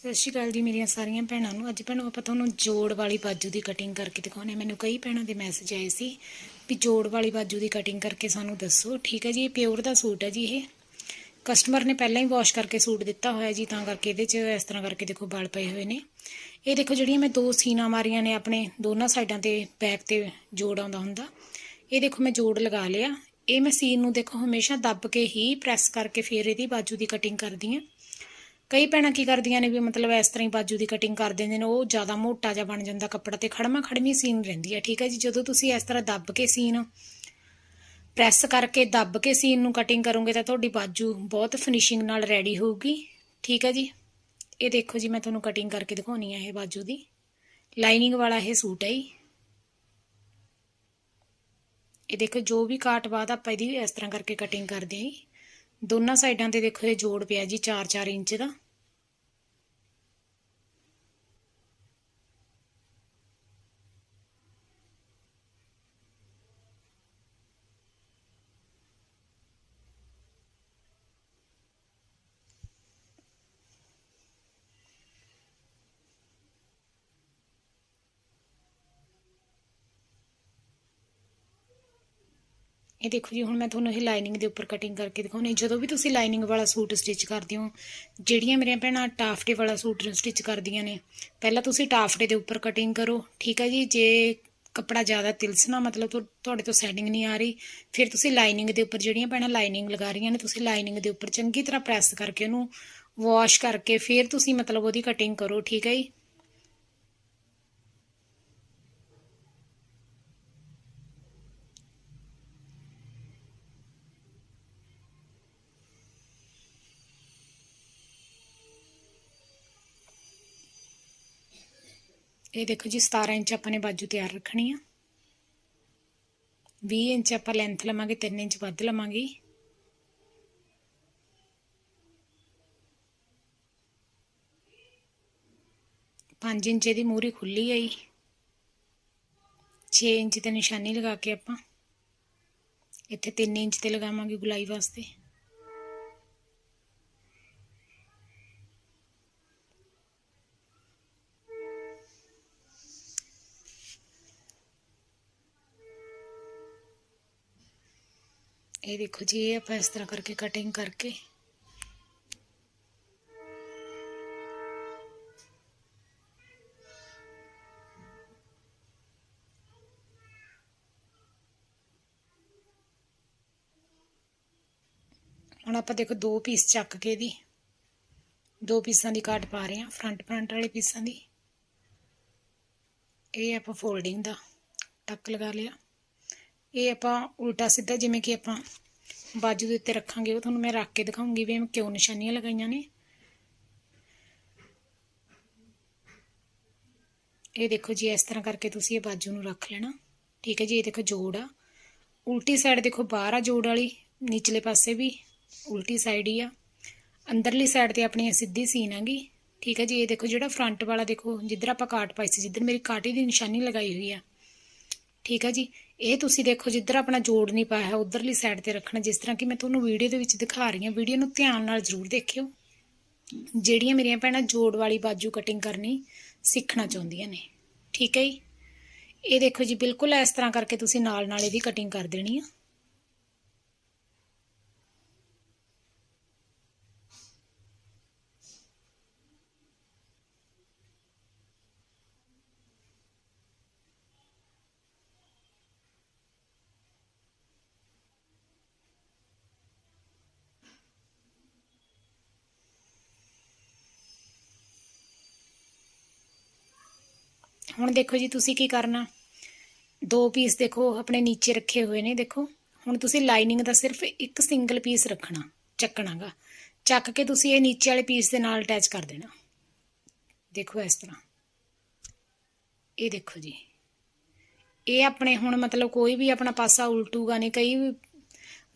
ਸਤਿ ਸ਼੍ਰੀ ਅਕਾਲ ਜੀ ਮੇਰੀਆਂ ਸਾਰੀਆਂ ਭੈਣਾਂ ਨੂੰ। ਅੱਜ ਭੈਣੋ, ਆਪਾਂ ਤੁਹਾਨੂੰ ਜੋੜ ਵਾਲੀ ਬਾਜੂ ਦੀ ਕਟਿੰਗ ਕਰਕੇ ਦਿਖਾਉਣੇ ਆ। ਮੈਨੂੰ ਕਈ ਭੈਣਾਂ ਦੇ ਮੈਸੇਜ ਆਏ ਸੀ ਵੀ ਜੋੜ ਵਾਲੀ ਬਾਜੂ ਦੀ ਕਟਿੰਗ ਕਰਕੇ ਸਾਨੂੰ ਦੱਸੋ। ਠੀਕ ਹੈ ਜੀ, ਇਹ ਪਿਓਰ ਦਾ ਸੂਟ ਹੈ ਜੀ ਇਹ। ਕਸਟਮਰ ਨੇ ਪਹਿਲਾਂ ਹੀ ਵਾਸ਼ ਕਰਕੇ ਸੂਟ ਦਿੱਤਾ ਹੋਇਆ ਜੀ, ਤਾਂ ਕਰਕੇ ਇਹਦੇ 'ਚ ਇਸ ਤਰ੍ਹਾਂ ਕਰਕੇ ਦੇਖੋ ਬਲ ਪਏ ਹੋਏ ਨੇ। ਇਹ ਦੇਖੋ ਜਿਹੜੀਆਂ ਮੈਂ ਦੋ ਸੀਨਾ ਮਾਰੀਆਂ ਨੇ ਆਪਣੇ ਦੋਨਾਂ ਸਾਈਡਾਂ ਤੇ ਬੈਕ ਤੇ ਜੋੜ ਆਉਂਦਾ ਹੁੰਦਾ। ਇਹ ਦੇਖੋ ਮੈਂ ਜੋੜ ਲਗਾ ਲਿਆ। ਇਹ ਮੈਂ ਸੀਨ ਨੂੰ ਦੇਖੋ ਹਮੇਸ਼ਾ ਦੱਬ ਕੇ ਹੀ ਪ੍ਰੈਸ ਕਰਕੇ ਫਿਰ ਇਹਦੀ ਬਾਜੂ ਦੀ ਕਟਿੰਗ ਕਰਦੀ ਹਾਂ। ਕਈ ਭੈਣਾਂ ਕੀ ਕਰਦੀਆਂ ਨੇ ਵੀ ਮਤਲਬ ਇਸ ਤਰ੍ਹਾਂ ਹੀ ਬਾਜੂ ਦੀ ਕਟਿੰਗ ਕਰ ਦਿੰਦੇ ਨੇ, ਉਹ ਜ਼ਿਆਦਾ ਮੋਟਾ ਜਿਹਾ ਬਣ ਜਾਂਦਾ ਕੱਪੜਾ ਤੇ, ਖੜਮਾ ਖੜਮੀ ਸੀਨ ਰਹਿੰਦੀ ਹੈ, ਠੀਕ ਹੈ ਜੀ? ਜਦੋਂ ਤੁਸੀਂ ਇਸ ਤਰ੍ਹਾਂ ਦੱਬ ਕੇ ਸੀਨ ਪ੍ਰੈਸ ਕਰਕੇ ਦੱਬ ਕੇ ਸੀਨ ਨੂੰ ਕਟਿੰਗ ਕਰੋਗੇ ਤਾਂ ਤੁਹਾਡੀ ਬਾਜੂ ਬਹੁਤ ਫਿਨਿਸ਼ਿੰਗ ਨਾਲ ਰੈਡੀ ਹੋਊਗੀ, ਠੀਕ ਹੈ ਜੀ? ਇਹ ਦੇਖੋ ਜੀ, ਮੈਂ ਤੁਹਾਨੂੰ ਕਟਿੰਗ ਕਰਕੇ ਦਿਖਾਉਣੀ ਹੈ ਇਹ ਬਾਜੂ ਦੀ। ਲਾਈਨਿੰਗ ਵਾਲਾ ਇਹ ਸੂਟ ਹੈ ਜੀ। ਇਹ ਦੇਖੋ, ਜੋ ਵੀ ਕਾਟ ਬਾਅਦ ਆਪਾਂ ਇਹਦੀ ਇਸ ਤਰ੍ਹਾਂ ਕਰਕੇ ਕਟਿੰਗ ਕਰਦੇ ਹਾਂ ਜੀ। ਦੋਨਾਂ ਸਾਈਡਾਂ ਤੇ ਦੇਖੋ ਇਹ ਜੋੜ ਪਿਆ ਜੀ 4-4 ਇੰਚ ਦਾ। ਇਹ ਦੇਖੋ ਜੀ, ਹੁਣ ਮੈਂ ਤੁਹਾਨੂੰ ਇਹ ਲਾਈਨਿੰਗ ਦੇ ਉੱਪਰ ਕਟਿੰਗ ਕਰਕੇ ਦਿਖਾਉਣੀ ਜਦੋਂ ਵੀ ਤੁਸੀਂ ਲਾਈਨਿੰਗ ਵਾਲਾ ਸੂਟ ਸਟਿਚ ਕਰਦੇ ਹੋ, ਜਿਹੜੀਆਂ ਮੇਰੀਆਂ ਭੈਣਾਂ ਟਾਫਟੇ ਵਾਲਾ ਸੂਟ ਸਟਿਚ ਕਰਦੀਆਂ ਨੇ, ਪਹਿਲਾਂ ਤੁਸੀਂ ਟਾਫਟੇ ਦੇ ਉੱਪਰ ਕਟਿੰਗ ਕਰੋ। ਠੀਕ ਹੈ ਜੀ, ਜੇ ਕੱਪੜਾ ਜ਼ਿਆਦਾ ਤਿਲਸਣਾ ਮਤਲਬ ਤੁਹਾਡੇ ਤੋਂ ਸੈਟਿੰਗ ਨਹੀਂ ਆ ਰਹੀ, ਫਿਰ ਤੁਸੀਂ ਲਾਈਨਿੰਗ ਦੇ ਉੱਪਰ ਜਿਹੜੀਆਂ ਭੈਣਾਂ ਲਾਈਨਿੰਗ ਲਗਾ ਰਹੀਆਂ ਨੇ, ਤੁਸੀਂ ਲਾਈਨਿੰਗ ਦੇ ਉੱਪਰ ਚੰਗੀ ਤਰ੍ਹਾਂ ਪ੍ਰੈਸ ਕਰਕੇ ਉਹਨੂੰ ਵਾਸ਼ ਕਰਕੇ ਫਿਰ ਤੁਸੀਂ ਮਤਲਬ ਉਹਦੀ ਕਟਿੰਗ ਕਰੋ। ਠੀਕ ਹੈ ਜੀ? ਇਹ ਦੇਖੋ ਜੀ 17 ਇੰਚ ਆਪਾਂ ਨੇ ਬਾਜੂ ਤਿਆਰ ਰੱਖਣੀ ਆ। 20 ਇੰਚ ਆਪਾਂ ਲੈਂਥ ਲਵਾਂਗੇ 3 ਇੰਚ ਵੱਧ ਲਵਾਂਗੇ। ਪੰਜ ਇੰਚ ਦੀ ਮੂਰੀ ਖੁੱਲੀ ਆਈ 6 ਇੰਚ ਤੇ ਨਿਸ਼ਾਨੀ ਲਗਾ ਕੇ ਆਪਾਂ। ਇੱਥੇ 3 ਇੰਚ ਤੇ ਲਗਾਵਾਂਗੇ ਗੁਲਾਈ ਵਾਸਤੇ। ਇਹ ਦੇਖੋ ਜੀ, ਇਹ ਆਪਾਂ ਇਸ ਤਰ੍ਹਾਂ ਕਰਕੇ ਕਟਿੰਗ ਕਰਕੇ ਹੁਣ ਆਪਾਂ ਦੇਖੋ ਦੋ ਪੀਸ ਚੱਕ ਕੇ ਦੀ ਦੋ ਪੀਸਾਂ ਦੀ ਕਾਟ ਪਾ ਰਹੇ ਹਾਂ ਫਰੰਟ ਫਰੰਟ ਵਾਲੇ ਪੀਸਾਂ ਦੀ। ਇਹ ਆਪਾਂ ਫੋਲਡਿੰਗ ਦਾ ਟੱਕ ਲਗਾ ਲਿਆ। ਇਹ ਆਪਾਂ ਉਲਟਾ ਸਿੱਧਾ ਜਿਵੇਂ ਕਿ ਆਪਾਂ ਬਾਜੂ ਦੇ ਉੱਤੇ ਰੱਖਾਂਗੇ, ਉਹ ਤੁਹਾਨੂੰ ਮੈਂ ਰੱਖ ਕੇ ਦਿਖਾਉਂਗੀ ਵੀ ਮੈਂ ਕਿਉਂ ਨਿਸ਼ਾਨੀਆਂ ਲਗਾਈਆਂ ਨੇ। ਇਹ ਦੇਖੋ ਜੀ, ਇਸ ਤਰ੍ਹਾਂ ਕਰਕੇ ਤੁਸੀਂ ਇਹ ਬਾਜੂ ਨੂੰ ਰੱਖ ਲੈਣਾ। ਠੀਕ ਹੈ ਜੀ, ਇਹ ਦੇਖੋ ਜੋੜ ਆ। ਉਲਟੀ ਸਾਈਡ ਦੇਖੋ ਬਾਹਰ ਆ ਜੋੜ ਵਾਲੀ, ਨਿਚਲੇ ਪਾਸੇ ਵੀ ਉਲਟੀ ਸਾਈਡ ਹੀ ਆ। ਅੰਦਰਲੀ ਸਾਈਡ ਤੇ ਆਪਣੀ ਇਹ ਸਿੱਧੀ ਸੀਨ ਹੈਗੀ। ਠੀਕ ਹੈ ਜੀ, ਇਹ ਦੇਖੋ ਜਿਹੜਾ ਫਰੰਟ ਵਾਲਾ ਦੇਖੋ, ਜਿੱਧਰ ਆਪਾਂ ਕਾਟ ਪਾਈ ਸੀ, ਜਿੱਧਰ ਮੇਰੀ ਕਾਟੀ ਦੀ ਨਿਸ਼ਾਨੀ ਲਗਾਈ ਹੋਈ ਆ। ਠੀਕ ਹੈ ਜੀ। ਇਹ ਤੁਸੀਂ ਦੇਖੋ ਜਿੱਧਰ ਆਪਣਾ ਜੋੜ ਨਹੀਂ ਪਾਇਆ ਹੈ ਉਧਰਲੀ ਸਾਈਡ ਤੇ ਰੱਖਣਾ, ਜਿਸ ਤਰ੍ਹਾਂ ਕਿ ਮੈਂ ਤੁਹਾਨੂੰ ਵੀਡੀਓ ਦੇ ਵਿੱਚ ਦਿਖਾ ਰਹੀ ਹਾਂ। ਵੀਡੀਓ ਨੂੰ ਧਿਆਨ ਨਾਲ ਜ਼ਰੂਰ ਦੇਖਿਓ। ਜਿਹੜੀਆਂ ਮੇਰੀਆਂ ਭੈਣਾਂ ਜੋੜ ਵਾਲੀ ਬਾਜੂ ਕਟਿੰਗ ਕਰਨੀ ਸਿੱਖਣਾ ਚਾਹੁੰਦੀਆਂ ਨੇ। ਠੀਕ ਹੈ ਜੀ। ਇਹ ਦੇਖੋ ਜੀ, ਬਿਲਕੁਲ ਇਸ ਤਰ੍ਹਾਂ ਕਰਕੇ ਤੁਸੀਂ ਨਾਲ ਨਾਲ ਇਹਦੀ ਕਟਿੰਗ ਕਰ ਦੇਣੀ ਆ। ਹੁਣ ਦੇਖੋ ਜੀ ਤੁਸੀਂ ਕੀ ਕਰਨਾ। ਦੋ ਪੀਸ ਦੇਖੋ, ਆਪਣੇ ਨੀਚੇ ਰੱਖੇ ਹੋਏ ਨੇ, ਦੇਖੋ। ਹੁਣ ਤੁਸੀਂ ਲਾਈਨਿੰਗ ਦਾ ਸਿਰਫ ਇੱਕ ਸਿੰਗਲ ਪੀਸ ਰੱਖਣਾ, ਚੱਕਣਾਗਾ। ਚੱਕ ਕੇ ਤੁਸੀਂ ਇਹ ਨੀਚੇ ਵਾਲੇ ਪੀਸ ਦੇ ਨਾਲ ਅਟੈਚ ਕਰ ਦੇਣਾ। ਦੇਖੋ ਇਸ ਤਰ੍ਹਾਂ। ਇਹ ਦੇਖੋ ਜੀ। ਇਹ ਆਪਣੇ ਹੁਣ ਮਤਲਬ ਕੋਈ ਵੀ ਆਪਣਾ ਪਾਸਾ ਉਲਟੂਗਾ ਨਹੀਂ, ਕਈ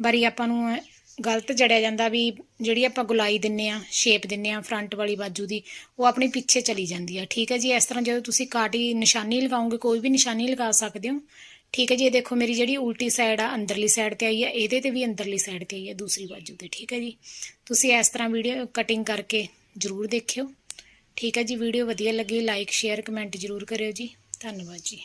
ਵਾਰੀ ਆਪਾਂ ਨੂੰ ਗਲਤ ਜੜਿਆ ਜਾਂਦਾ ਵੀ ਜਿਹੜੀ ਆਪਾਂ ਗੁਲਾਈ ਦਿੰਨੇ ਆ, ਸ਼ੇਪ ਦਿੰਨੇ ਆ ਫਰੰਟ ਵਾਲੀ ਬਾਜੂ ਦੀ, ਉਹ ਆਪਣੀ ਪਿੱਛੇ ਚਲੀ ਜਾਂਦੀ ਆ। ਠੀਕ ਹੈ ਜੀ, ਇਸ ਤਰ੍ਹਾਂ ਜਦੋਂ ਤੁਸੀਂ ਕਾਟੀ ਨਿਸ਼ਾਨੀ ਲਗਾਓਗੇ, ਕੋਈ ਵੀ ਨਿਸ਼ਾਨੀ ਲਗਾ ਸਕਦੇ ਹੋ। ਠੀਕ ਹੈ ਜੀ, ਇਹ ਦੇਖੋ ਮੇਰੀ ਜਿਹੜੀ ਉਲਟੀ ਸਾਈਡ ਆ, ਅੰਦਰਲੀ ਸਾਈਡ ਤੇ ਆਈ ਆ, ਇਹਦੇ ਤੇ ਵੀ ਅੰਦਰਲੀ ਸਾਈਡ ਤੇ ਆਈ ਆ, ਦੂਸਰੀ ਬਾਜੂ ਤੇ। ਠੀਕ ਹੈ ਜੀ, ਤੁਸੀਂ ਇਸ ਤਰ੍ਹਾਂ ਵੀਡੀਓ ਕਟਿੰਗ ਕਰਕੇ ਜ਼ਰੂਰ ਦੇਖਿਓ। ਠੀਕ ਹੈ ਜੀ ਵੀਡੀਓ ਵਧੀਆ ਲੱਗੀ ਲਾਈਕ ਸ਼ੇਅਰ ਕਮੈਂਟ ਜ਼ਰੂਰ ਕਰਿਓ ਜੀ। ਧੰਨਵਾਦ ਜੀ।